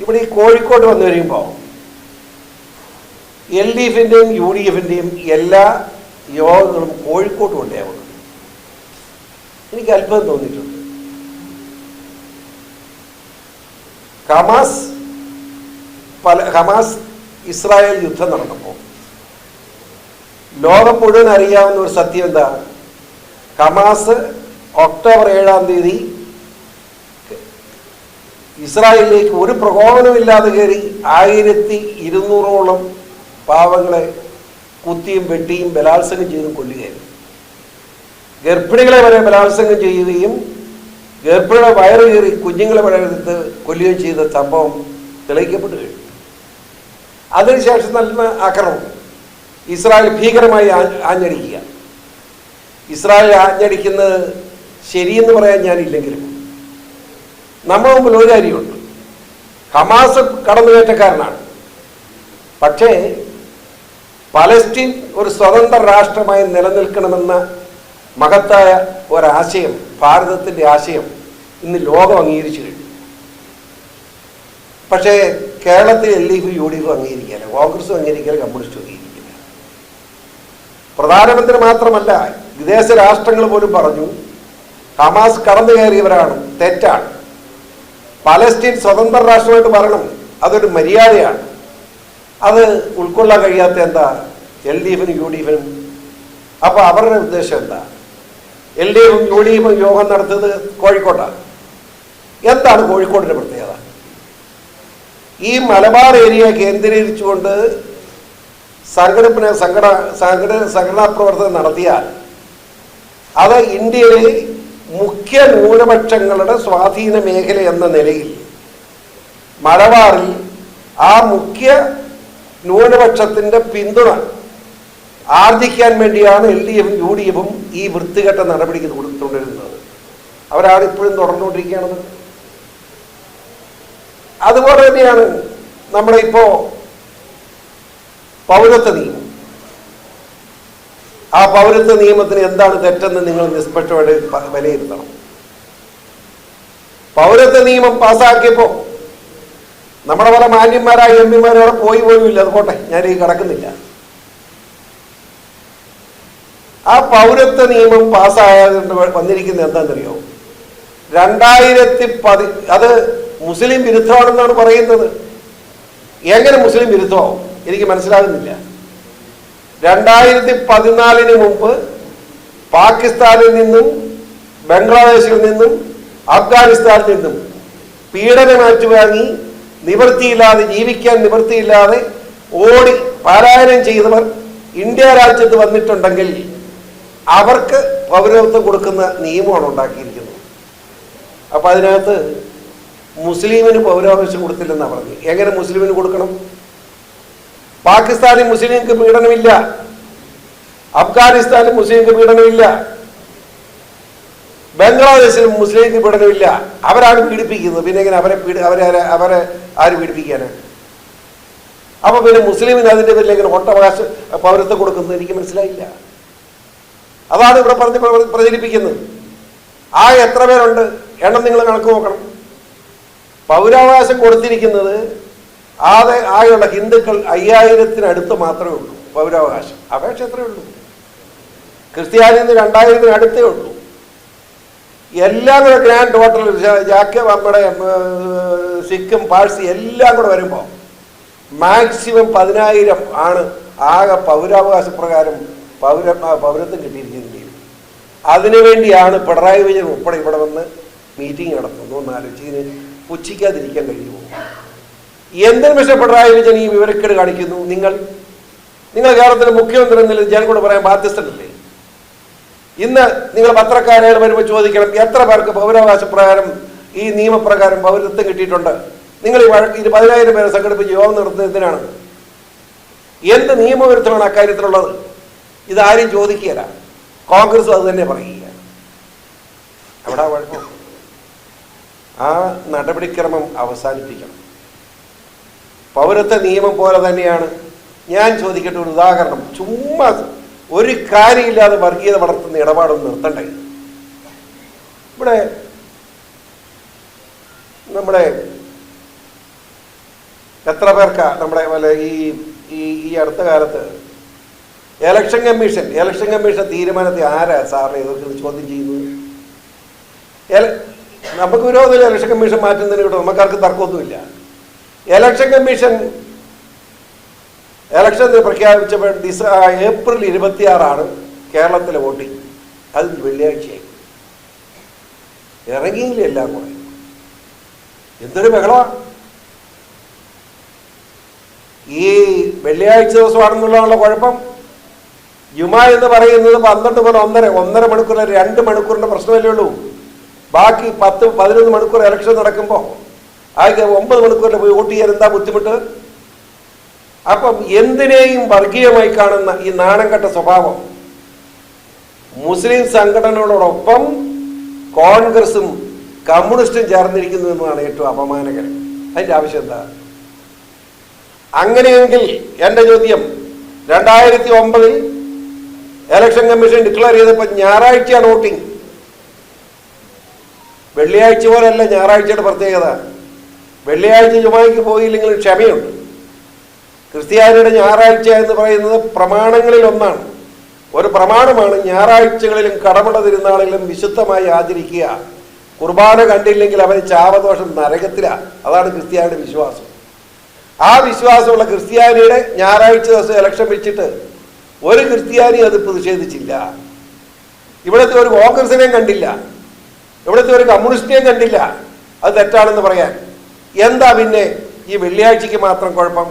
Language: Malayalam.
ഇവിടെ ഈ കോഴിക്കോട് വന്നു കഴിയുമ്പോൾ എൽ ഡി എഫിന്റെയും യു ഡി എഫിന്റെയും എല്ലാ യോഗങ്ങളും കോഴിക്കോട്ട് കൊണ്ടാവുന്നത് എനിക്ക് അത്ഭുതം തോന്നിയിട്ടുണ്ട്. ഹമാസ് പല ഹമാസ് ഇസ്രായേൽ യുദ്ധം നടന്നപ്പോൾ ലോകം മുഴുവൻ അറിയാവുന്ന ഒരു സത്യം എന്താണ് ഹമാസ് ഒക്ടോബർ ഏഴാം തീയതി ഇസ്രായേലിലേക്ക് ഒരു പ്രകോപനമില്ലാതെ കയറി ആയിരത്തി ഇരുന്നൂറോളം പാവങ്ങളെ കുത്തിയും വെട്ടിയും ബലാത്സംഗം ചെയ്തും കൊല്ലുകയായിരുന്നു. ഗർഭിണികളെ വരെ ബലാത്സംഗം ചെയ്യുകയും ഗർഭിണിയുടെ വയറ് കയറി കുഞ്ഞുങ്ങളെ വരെ എടുത്ത് കൊല്ലുകയും ചെയ്ത സംഭവം തെളിയിക്കപ്പെട്ടു കഴിഞ്ഞു. അതിനുശേഷം നടന്ന ആക്രമണം ഇസ്രായേൽ ഭീകരമായി ആഞ്ഞടിക്കുക. ഇസ്രായേൽ ആഞ്ഞടിക്കുന്നത് ശരിയെന്ന് പറയാൻ ഞാനില്ലെങ്കിലും നമ്മുടെ മുമ്പിൽ ഒരു കാര്യമുണ്ട്. ഹമാസ് കടന്നുകയറ്റക്കാരനാണ്. പക്ഷേ പലസ്തീൻ ഒരു സ്വതന്ത്ര രാഷ്ട്രമായി നിലനിൽക്കണമെന്ന മഹത്തായ ഒരാശയം ഭാരതത്തിന്റെ ആശയം ഇന്ന് ലോകം അംഗീകരിച്ചു കഴിഞ്ഞു. പക്ഷേ കേരളത്തിൽ L D F U D F അംഗീകരിക്കില്ല കോൺഗ്രസും അംഗീകരിക്കില്ല കമ്മ്യൂണിസ്റ്റും അംഗീകരിക്കില്ല പ്രധാനമന്ത്രി മാത്രമല്ല വിദേശ രാഷ്ട്രങ്ങൾ പോലും പറഞ്ഞു ഹമാസ് കടന്നു കയറിയവരാണ് തെറ്റാണ്. പലസ്തീൻ സ്വതന്ത്ര രാഷ്ട്രമായിട്ട് മാറണം. അതൊരു മര്യാദയാണ്. അത് ഉൾക്കൊള്ളാൻ കഴിയാത്ത എന്താ? എൽ ഡി എഫിനും യു ഡി എഫിനും അപ്പോൾ അവരുടെ ഉദ്ദേശം എന്താ? എൽ ഡി എഫും യു ഡി എഫും യോഗം നടത്തുന്നത് കോഴിക്കോട്ടാണ് എന്താണ് കോഴിക്കോടിന്റെ പ്രത്യേകത? ഈ മലബാർ ഏരിയ കേന്ദ്രീകരിച്ചുകൊണ്ട് സംഘടന സംഘടന സംഘട സംഘടനാ പ്രവർത്തനം നടത്തിയാൽ അത് ഇന്ത്യയിലെ മുഖ്യ ന്യൂനപക്ഷങ്ങളുടെ സ്വാധീന മേഖല എന്ന നിലയിൽ മലബാറിൽ ആ മുഖ്യ ന്യൂനപക്ഷത്തിന്റെ പിന്തുണ ആർജിക്കാൻ വേണ്ടിയാണ് എൽ ഡി എഫും യു ഡി എഫും ഈ വൃത്തികെട്ട നടപടിക്ക് കൊടുത്തുകൊണ്ടിരുന്നത് അവരാണ് ഇപ്പോഴും തുടർന്നുകൊണ്ടിരിക്കുകയാണത് അതുപോലെ തന്നെയാണ് നമ്മുടെ ഇപ്പോ പൗരത്വ നിയമം. ആ പൗരത്വ നിയമത്തിന് എന്താണ് തെറ്റെന്ന് നിങ്ങൾ നിഷ്പക്ഷമായിട്ട് വിലയിരുത്തണം. പൗരത്വ നിയമം പാസ്സാക്കിയപ്പോൾ നമ്മുടെ പല മാന്യന്മാരായ എം പിമാർ അവിടെ പോയി പോലും ഇല്ല. അത് പോട്ടെ ഞാൻ ഈ കിടക്കുന്നില്ല. ആ പൗരത്വ നിയമം പാസ്സായതുകൊണ്ട് വന്നിരിക്കുന്നത് എന്താണെന്നറിയോ? രണ്ടായിരത്തി പതി അത് മുസ്ലിം വിരുദ്ധമാണെന്നാണ് പറയുന്നത്. എങ്ങനെ മുസ്ലിം വിരുദ്ധമാവും? എനിക്ക് മനസ്സിലാകുന്നില്ല. രണ്ടായിരത്തി പതിനാലിന് മുമ്പ് പാകിസ്ഥാനിൽ നിന്നും ബംഗ്ലാദേശിൽ നിന്നും അഫ്ഗാനിസ്ഥാനിൽ നിന്നും പീഡനം വാങ്ങി നിവൃത്തിയില്ലാതെ ജീവിക്കാൻ നിവൃത്തിയില്ലാതെ ഓടി പാരായണം ചെയ്തവർ ഇന്ത്യ രാജ്യത്ത് വന്നിട്ടുണ്ടെങ്കിൽ അവർക്ക് പൗരത്വം കൊടുക്കുന്ന നിയമമാണ് ഉണ്ടാക്കിയിരിക്കുന്നത്. അപ്പൊ അതിനകത്ത് മുസ്ലിമിന് പൗരാവകാശം കൊടുത്തില്ലെന്നാണ് പറഞ്ഞത്. എങ്ങനെ മുസ്ലിമിന് കൊടുക്കണം? പാകിസ്ഥാനിൽ മുസ്ലിംക്ക് പീഡനമില്ല. അഫ്ഗാനിസ്ഥാനിൽ മുസ്ലിംക്ക് പീഡനമില്ല. ബംഗ്ലാദേശിൽ മുസ്ലിംക്ക് പീഡനമില്ല. അവരാണ് പീഡിപ്പിക്കുന്നത്. പിന്നെ എങ്ങനെ അവരെ പീഡ അവരെ അവരെ ആര് പീഡിപ്പിക്കാനാണ്? അപ്പൊ പിന്നെ മുസ്ലിമിന് അതിന്റെ പേരിൽ എങ്ങനെ ഒട്ടവകാശ പൗരത്വം കൊടുക്കുന്നത് എനിക്ക് മനസ്സിലായില്ല. അതാണ് ഇവിടെ പറഞ്ഞ് പ്ര- പ്രചരിപ്പിക്കുന്നത്. ആ എത്ര പേരുണ്ട്? എണ്ണം നിങ്ങൾ കണക്ക് നോക്കണം. പൗരാവകാശം കൊടുത്തിരിക്കുന്നത് ആകെ ആകെയുള്ള ഹിന്ദുക്കൾ അയ്യായിരത്തിനടുത്ത് മാത്രമേ ഉള്ളൂ പൗരാവകാശം. അപേക്ഷ എത്രയേ ഉള്ളൂ? ക്രിസ്ത്യാനിന്ന് രണ്ടായിരത്തിന് അടുത്തേ ഉള്ളൂ. എല്ലാം കൂടെ ഗ്രാൻഡ് ടോട്ടൽ ജാക്ക നമ്മുടെ സിക്കും പാഴ്സി എല്ലാം കൂടെ വരുമ്പോൾ മാക്സിമം പതിനായിരം ആണ് ആകെ പൗരാവകാശ പ്രകാരം പൗര പൗരത്വം കിട്ടിയിരിക്കുന്നത്. അതിനുവേണ്ടിയാണ് പിണറായി വിജയൻ ഉൾപ്പെടെ ഇവിടെ വന്ന് മീറ്റിംഗ് നടത്തുന്നു എന്നാലോചിച്ച് ഇതിന് പുച്ഛിക്കാതിരിക്കാൻ കഴിയുമോ? എന്തിനു പക്ഷേ പിണറായി വിജയൻ ഈ വിവരക്കേട് കാണിക്കുന്നു. നിങ്ങൾ നിങ്ങൾ കേരളത്തിലെ മുഖ്യമന്ത്രി എന്ന നിലയിൽ ജനം കൂടെ പറയാൻ ബാധ്യസ്ഥനല്ലേ? ഇന്ന് നിങ്ങൾ പത്രക്കാരായിട്ട് വരുമ്പോൾ ചോദിക്കണം എത്ര പേർക്ക് പൗരാവകാശ പ്രകാരം ഈ നിയമപ്രകാരം പൗരത്വം കിട്ടിയിട്ടുണ്ട്? നിങ്ങൾ ഈ വഴക്ക് ഇത് പതിനായിരം പേരെ സംഘടിപ്പിച്ച് യോഗം നടത്തുന്നത് എന്തിനാണ്? എന്ത് നിയമവിരുദ്ധമാണ് അക്കാര്യത്തിലുള്ളത്? ഇതാരും ചോദിക്കുകയില്ല. കോൺഗ്രസ് അത് തന്നെ പറയുക അവിടെ കുഴപ്പം ആ നടപടിക്രമം അവസാനിപ്പിക്കണം. പൗരത്വ നിയമം പോലെ തന്നെയാണ്. ഞാൻ ചോദിക്കട്ടെ ഒരു ഉദാഹരണം. ചുമ്മാ ഒരു കാര്യമില്ലാതെ വർഗീയത വളർത്തുന്ന ഇടപാടൊന്നും നിർത്തണ്ടേ? ഇവിടെ നമ്മുടെ എത്ര പേർക്കാ നമ്മുടെ ഈ ഈ ഈ അടുത്ത കാലത്ത് എലക്ഷൻ കമ്മീഷൻ എലക്ഷൻ കമ്മീഷൻ തീരുമാനത്തെ ആരാ സാറിനെ ഇതൊക്കെ ചോദ്യം ചെയ്യുന്നത്? നമുക്ക് വിരോധമില്ല ഇലക്ഷൻ കമ്മീഷൻ മാറ്റുന്നതിന് കിട്ടും നമുക്കാർക്ക് തർക്കമൊന്നുമില്ല. ഇലക്ഷൻ കമ്മീഷൻ ഇലക്ഷൻ പ്രഖ്യാപിച്ചപ്പോൾ ഡിസ ഏപ്രിൽ ഇരുപത്തിയാറാണ് കേരളത്തിലെ വോട്ടിംഗ്. അത് വെള്ളിയാഴ്ചയായി. ഇറങ്ങിയില്ല എല്ലാം കൂടെ. എന്തൊരു ബഹള ഈ വെള്ളിയാഴ്ച ദിവസമാണെന്നുള്ളതാണല്ലോ കുഴപ്പം. ജുമ എന്ന് പറയുന്നത് പന്ത്രണ്ട് മുതൽ ഒന്നര ഒന്നര മണിക്കൂർ രണ്ട് മണിക്കൂറിന്റെ പ്രശ്നമല്ലേ ഉള്ളൂ. ബാക്കി പത്ത് പതിനൊന്ന് മണിക്കൂർ ഇലക്ഷൻ നടക്കുമ്പോൾ ആകെ ഒമ്പത് മണിക്കൂറിൽ പോയി വോട്ട് ചെയ്യാൻ എന്താ ബുദ്ധിമുട്ട്? അപ്പം എന്തിനേയും വർഗീയമായി കാണുന്ന ഈ നാണം കെട്ട സ്വഭാവം. മുസ്ലിം സംഘടനകളോടൊപ്പം കോൺഗ്രസും കമ്മ്യൂണിസ്റ്റും ചേർന്നിരിക്കുന്നു എന്നതാണ് ഏറ്റവും അപമാനകരം. അതിന്റെ ആവശ്യം എന്താ? അങ്ങനെയെങ്കിൽ എന്റെ ചോദ്യം രണ്ടായിരത്തി ഒമ്പതിൽ ഇലക്ഷൻ കമ്മീഷൻ ഡിക്ലെയർ ചെയ്തപ്പോൾ ഞായറാഴ്ചയാണ് വോട്ടിംഗ്. വെള്ളിയാഴ്ച പോലെയല്ല ഞായറാഴ്ചയുടെ പ്രത്യേകത. വെള്ളിയാഴ്ച ജുമായിക്ക് പോയില്ലെങ്കിൽ ക്ഷമയുണ്ട്. ക്രിസ്ത്യാനിയുടെ ഞായറാഴ്ച എന്ന് പറയുന്നത് പ്രമാണങ്ങളിൽ ഒന്നാണ്. ഒരു പ്രമാണമാണ് ഞായറാഴ്ചകളിലും കടമുള്ള തിരുനാളിലും വിശുദ്ധമായി ആചരിക്കുക. കുർബാന കണ്ടില്ലെങ്കിൽ അവന് ചാപദോഷം നരകത്തിലാണ് അതാണ് ക്രിസ്ത്യാനിയുടെ വിശ്വാസം. ആ വിശ്വാസമുള്ള ക്രിസ്ത്യാനിയുടെ ഞായറാഴ്ച ദിവസം ഇലക്ഷൻ വെച്ചിട്ട് ഒരു ക്രിസ്ത്യാനി അത് പ്രതിഷേധിച്ചില്ല. ഇവിടുത്തെ ഒരു കോൺഗ്രസിനെയും കണ്ടില്ല. ഇവിടുത്തെ ഒരു കമ്മ്യൂണിസ്റ്റിനെയും കണ്ടില്ല. അത് തെറ്റാണെന്ന് പറയാൻ. എന്താ പിന്നെ ഈ വെള്ളിയാഴ്ചക്ക് മാത്രം കുഴപ്പം?